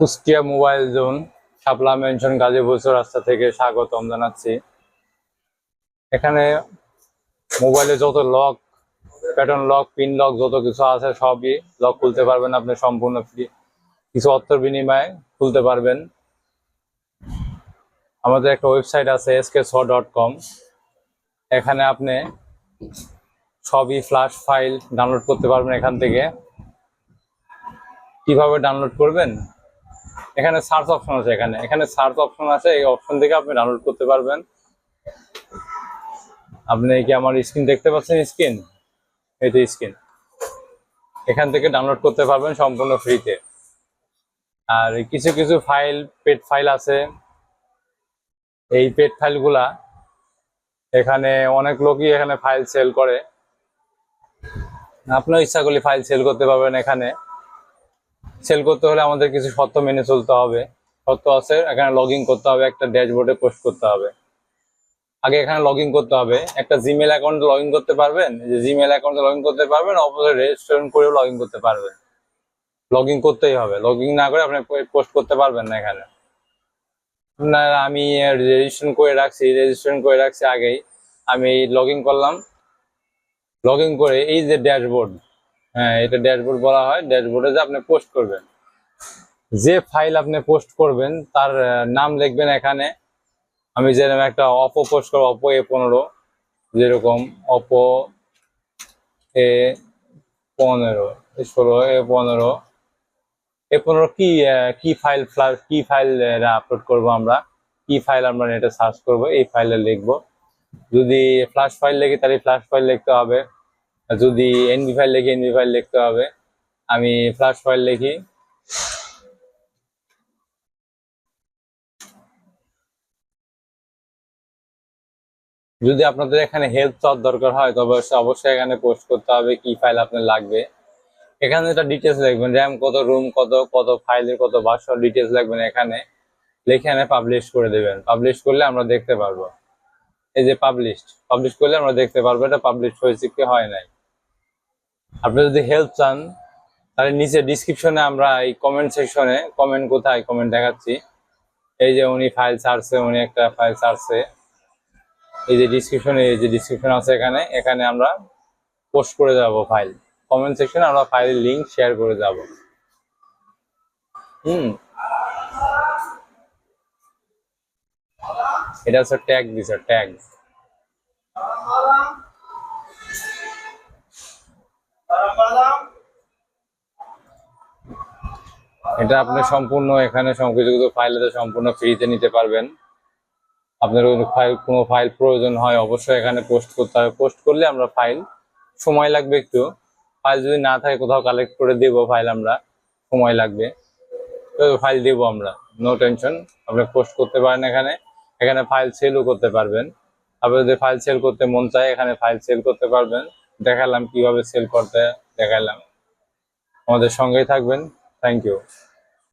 Kushtia mobile zone, Shapla mansion Gazipur রাস্তা থেকে স্বাগতম জানাচ্ছি। এখানে মোবাইলে যত lock pattern lock pin lock, যত কিছু আছে সবই লক খুলতে পারবেন আপনি সম্পূর্ণ ফ্রি কিছু অর্থের বিনিময়ে খুলতে পারবেন। আমাদের একটা ওয়েবসাইট আছে এসকে ছ ডট কম এখানে আপনি সবই ফ্ল্যাশ ফাইল ডাউনলোড করতে পারবেন এখান থেকে। কীভাবে ডাউনলোড করবেন? এখানে সার্চ অপশন আছে এখানে। এখানে সার্চ অপশন আছে, এই অপশন থেকে আপনি ডাউনলোড করতে পারবেন। আপনি কি আমার স্ক্রিন দেখতে পাচ্ছেন স্ক্রিন এই তো স্ক্রিন এখান থেকে ডাউনলোড করতে পারবেন সম্পূর্ণ ফ্রিতে আর কিছু কিছু ফাইল পেড ফাইল আছে। এই পেড ফাইলগুলা এখানে অনেক লোকই এখানে ফাইল সেল করে। আপনার ইচ্ছা করলে ফাইল সেল করতে পারবেন এখানে। সেল করতে হলে আমাদের কিছু শর্ত মেনে চলতে হবে। শর্ত আছে, এখানে লগ করতে হবে, একটা ড্যাশবোর্ডে পোস্ট করতে হবে। আগে এখানে লগ করতে হবে। একটা জিমেল অ্যাকাউন্টে লগ করতে পারবেন? যে জিমেল অ্যাকাউন্টে লগ করতে পারবেন, অপোজিট রেজিস্ট্রেশন করেও লগ করতে পারবেন। লগ করতেই হবে। লগ না করে আপনি পোস্ট করতে পারবেন না এখানে। আপনার আমি রেজিস্ট্রেশন করে রাখছি রেজিস্ট্রেশন করে রাখছি আগেই। আমি লগ করলাম। লগ করে এই যে ড্যাশবোর্ড হ্যাঁ এটা ড্যাশবোর্ড বলা হয়। ড্যাশবোর্ডে যে আপনি পোস্ট করবেন। যে ফাইল আপনি পোস্ট করবেন, তার নাম লিখবেন এখানে। আমি যেরকম একটা অপো পোস্ট করব অপো এ পনেরো। যেরকম অপো এ পনেরো ষোলো এ পনেরো। এ পনেরো কি কি ফাইল ফ্লাশ কি ফাইল আপলোড করব আমরা? কি ফাইল আমরা নেটে সার্চ করব? এই ফাইলে লিখব। যদি ফ্ল্যাশ ফাইল লিখি, তাহলে ফ্ল্যাশ ফাইল লিখতে হবে। যদি এনবি ফাইল লিখি এনবি ফাইল লিখতে হবে। আমি ফ্ল্যাশ ফাইল লিখি যদি আপনাদের এখানে হেল্প চাওয়ার দরকার হয়, তবে অবশ্যই- এখানে পোস্ট করতে হবে কি ফাইল আপনার লাগবে। এখানে এটা ডিটেলস লিখবেন র্যাম কত রুম কত কত ফাইলের কত বাসর ডিটেলস লিখবেন এখানে। লিখে এনে পাবলিশ করে দেবেন। পাবলিশ করলে আমরা দেখতে পারব। এই যে পাবলিশ পাবলিশ করলে আমরা দেখতে পারব এটা পাবলিশ হয়েছে কি, হয় নাই। আপনি যদি হেল্প চান, তাহলে নিচে ডিসক্রিপশনে আমরা এই কমেন্ট সেকশনে কমেন্ট কোথায় কমেন্ট দেখাচ্ছি। এই যে উনি ফাইল ছাড়ছে, উনি একটা ফাইল ছাড়ছে। এই যে ডিসক্রিপশনে এই যে ডিসক্রিপশন আছে এখানে এখানে আমরা পোস্ট করে যাব ফাইল কমেন্ট সেকশনে আমরা ফাইলের লিঙ্ক শেয়ার করে যাব। হুম। এটা হচ্ছে ট্যাগ দিছে ট্যাগ এটা আপনি সম্পূর্ণ এখানে কিছু ফাইল আছে সম্পূর্ণ ফ্রিতে নিতে পারবেন। আপনার ফাইল কোনো ফাইল প্রয়োজন হয়, অবশ্যই এখানে পোস্ট করতে হবে। পোস্ট করলে আমরা ফাইল সময় লাগবে একটু। ফাইল যদি না থাকে, কোথাও কালেক্ট করে দেব ফাইল আমরা। সময় লাগবে। তো ফাইল দেব আমরা। নো টেনশন আপনি পোস্ট করতে পারেন এখানে। এখানে ফাইল সেলও করতে পারবেন। আপনি যদি ফাইল সেল করতে মন চায়, এখানে ফাইল সেল করতে পারবেন। দেখালাম কীভাবে সেল করতে দেখালাম। আমাদের সঙ্গেই থাকবেন। Thank you.